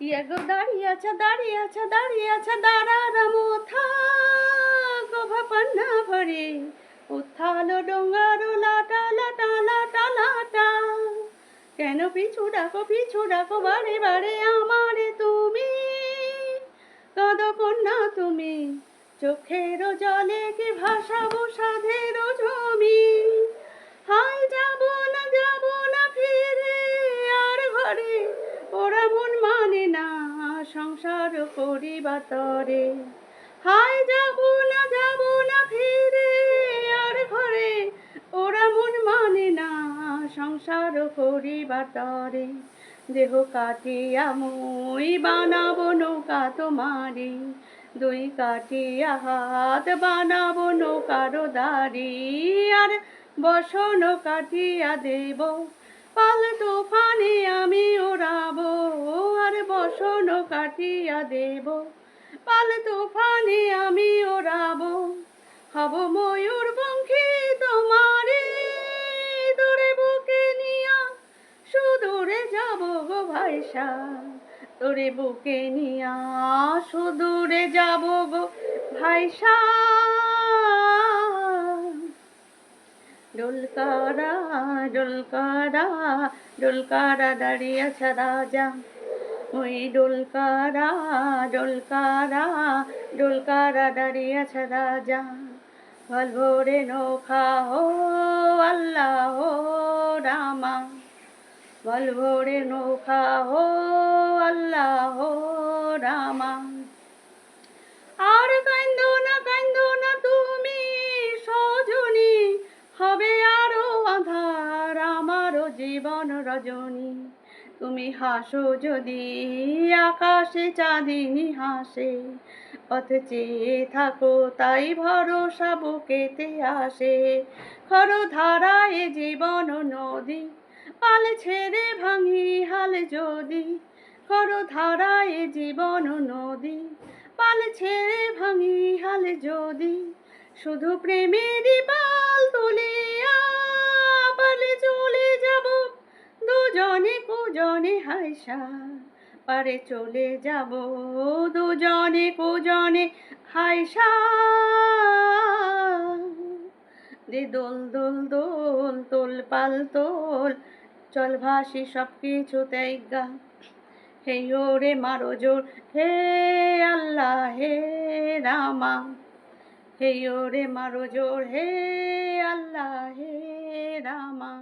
ইয়ে গো, দাঁড়িয়ে আছে দাঁড়িয়ে আছে দাঁড়িয়ে আছে দাঁড়ার মোথা গোভা পান্না ভরে। উত্থালো ডোঙ্গারো লাটা লাটা লাটা লাটা। কেন পিছু ডাকো পিছু ডাকো, বারে বারে আমারে তুমি। কদ কন্যা তুমি, চোখের জলে কি ভাসাবো সাধের জমি? হাই যাব না যাব না ফিরে আর ঘরে। করিবা তরে হাই যাব না যাব না ফিরে আর ঘরে। ওরা মন মানে না, সংসার করিবা তরে দেহ কাটিয়া মই বানাবো, নৌকা তোমারি দুই কাটিয়া হাত বানাবো, নৌকারো দাড়ি। আর বসন কাটিয়া দেব। পাল তুফানে আমি ওড়াবো আর বসন কাটিয়া দেব। পাল তুফানে আমি ওড়াবো, হব ময়ূর পঙ্খী তোমারে। দূরে বুকে নিয়া সুদূরে যাব গো ভাইসা। তোরে বুকে নিয়া সুদূরে যাব গো ভাইসা। ডোলকারা ডোলকারা ডোলকারা দাঁড়িয়ে আছে রাজা। ওই ডোলকারা ডোলকারা ডোলকারা দাঁড়িয়ে আছে রাজা। ভালো ভোরে নৌকা হো, আল্লাহ রামা। ভালো ভোরে নৌকা হো, আল্লাহ রামা। জীবন রজনী, তুমি হাসো যদি আকাশে চাঁদিনী হাসে পথ চেয়ে থাকো তাই ভরসা বুকেতে আসে। খর ধারায় জীবন নদী পাল ছেড়ে ভাঙি হাল যদি। খর ধারায় জীবন নদী, পাল ছেড়ে ভাঙি হাল যদি। শুধু প্রেমেরই পাল তুলিয়া হাইসা পারে চলে যাব দুজনে কুজনে। হাইসা দে দোল দোল দোল, তোল পাল তোল। চল ভাসি সব কিছু ত্যাগা হে ওরে মারো জোর। হে আল্লাহ, হে রামা। হে ওরে মারো জোর। হে আল্লাহ, হে রামা।